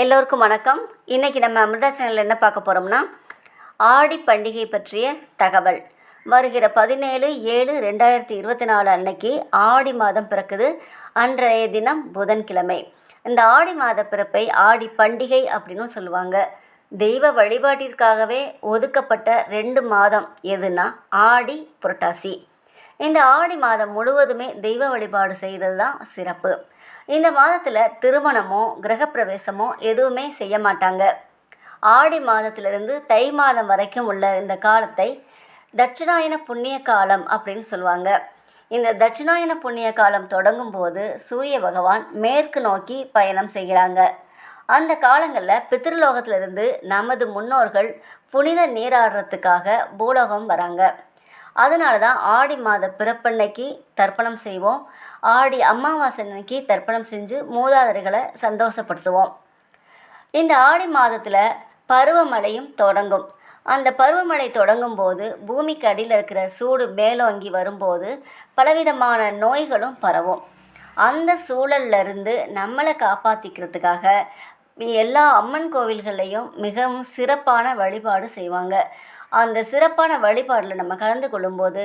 எல்லோருக்கும் வணக்கம். இன்றைக்கி நம்ம அமிர்தா சேனலில் என்ன பார்க்க போகிறோம்னா ஆடி பண்டிகை பற்றிய தகவல். வருகிற பதினேழு ஏழு ரெண்டாயிரத்தி இருபத்தி நாலு அன்னைக்கு ஆடி மாதம் பிறக்குது. அன்றைய தினம் புதன்கிழமை. இந்த ஆடி மாத பிறப்பை ஆடி பண்டிகை அப்படின்னு சொல்லுவாங்க. தெய்வ வழிபாட்டிற்காகவே ஒதுக்கப்பட்ட ரெண்டு மாதம் எதுனா ஆடி புரட்டாசி. இந்த ஆடி மாதம் முழுவதுமே தெய்வ வழிபாடு செய்கிறது தான் சிறப்பு. இந்த மாதத்தில் திருமணமோ கிரகப்பிரவேசமோ எதுவுமே செய்ய மாட்டாங்க. ஆடி மாதத்திலிருந்து தை மாதம் வரைக்கும் உள்ள இந்த காலத்தை தட்சிணாயன புண்ணிய காலம் அப்படின்னு சொல்லுவாங்க. இந்த தட்சிணாயன புண்ணிய காலம் தொடங்கும் போது சூரிய பகவான் மேற்கு நோக்கி பயணம் செய்கிறாங்க. அந்த காலங்களில் பித்திருலோகத்திலிருந்து நமது முன்னோர்கள் புனித நீராடுறதுக்காக பூலோகம் வராங்க. அதனால தான் ஆடி மாத பிறப்பன்னைக்கு தர்ப்பணம் செய்வோம். ஆடி அமாவாசை அன்னைக்கு தர்ப்பணம் செஞ்சு மூதாதர்களை சந்தோஷப்படுத்துவோம். இந்த ஆடி மாதத்தில் பருவமழையும் தொடங்கும். அந்த பருவமழை தொடங்கும் போது பூமிக்கு அடியில் இருக்கிற சூடு மேலோங்கி வரும்போது பலவிதமான நோய்களும் பரவும். அந்த சூழல்ல இருந்து நம்மளை காப்பாற்றிக்கிறதுக்காக எல்லா அம்மன் கோவில்கள்லையும் மிகவும் சிறப்பான வழிபாடு செய்வாங்க. அந்த சிறப்பான வழிபாடில் நம்ம கலந்து கொள்ளும்போது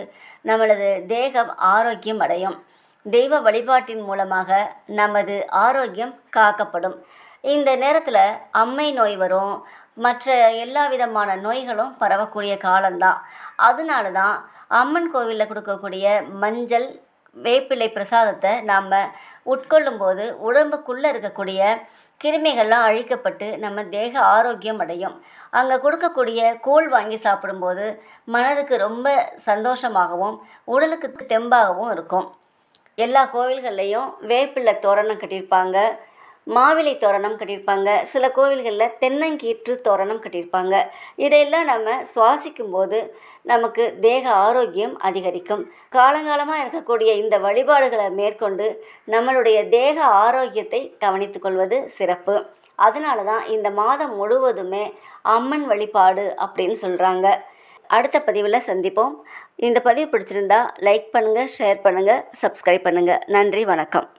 நம்மளது தேகம் ஆரோக்கியம் அடையும். தெய்வ வழிபாட்டின் மூலமாக நமது ஆரோக்கியம் காக்கப்படும். இந்த நேரத்தில் அம்மை நோய் வரும். மற்ற எல்லா விதமான நோய்களும் பரவக்கூடிய காலம்தான். அதனால தான் அம்மன் கோவிலில் கொடுக்கக்கூடிய மஞ்சள் வேப்பிலை பிரசாதத்தை நாம் உட்கொள்ளும்போது உடம்புக்குள்ளே இருக்கக்கூடிய கிருமிகள்லாம் அழிக்கப்பட்டு நம்ம தேக ஆரோக்கியம் அடையும். அங்கே கொடுக்கக்கூடிய கூழ் வாங்கி சாப்பிடும்போது மனதுக்கு ரொம்ப சந்தோஷமாகவும் உடலுக்கு தெம்பாகவும் இருக்கும். எல்லா கோவில்கள்லேயும் வேப்பிலை தோரணம் கட்டியிருப்பாங்க. மாவிலை தோரணம் கட்டியிருப்பாங்க. சில கோவில்களில் தென்னங்கீற்று தோரணம் கட்டியிருப்பாங்க. இதையெல்லாம் நம்ம சுவாசிக்கும் போது நமக்கு தேக ஆரோக்கியம் அதிகரிக்கும். காலங்காலமாக இருக்கக்கூடிய இந்த வழிபாடுகளை மேற்கொண்டு நம்மளுடைய தேக ஆரோக்கியத்தை கவனித்துக்கொள்வது சிறப்பு. அதனால தான் இந்த மாதம் முழுவதுமே அம்மன் வழிபாடு அப்படின்னு சொல்கிறாங்க அடுத்த பதிவில் சந்திப்போம். இந்த பதிவு பிடிச்சிருந்தா லைக் பண்ணுங்கள் ஷேர் பண்ணுங்கள் சப்ஸ்கிரைப் பண்ணுங்கள் நன்றி வணக்கம்.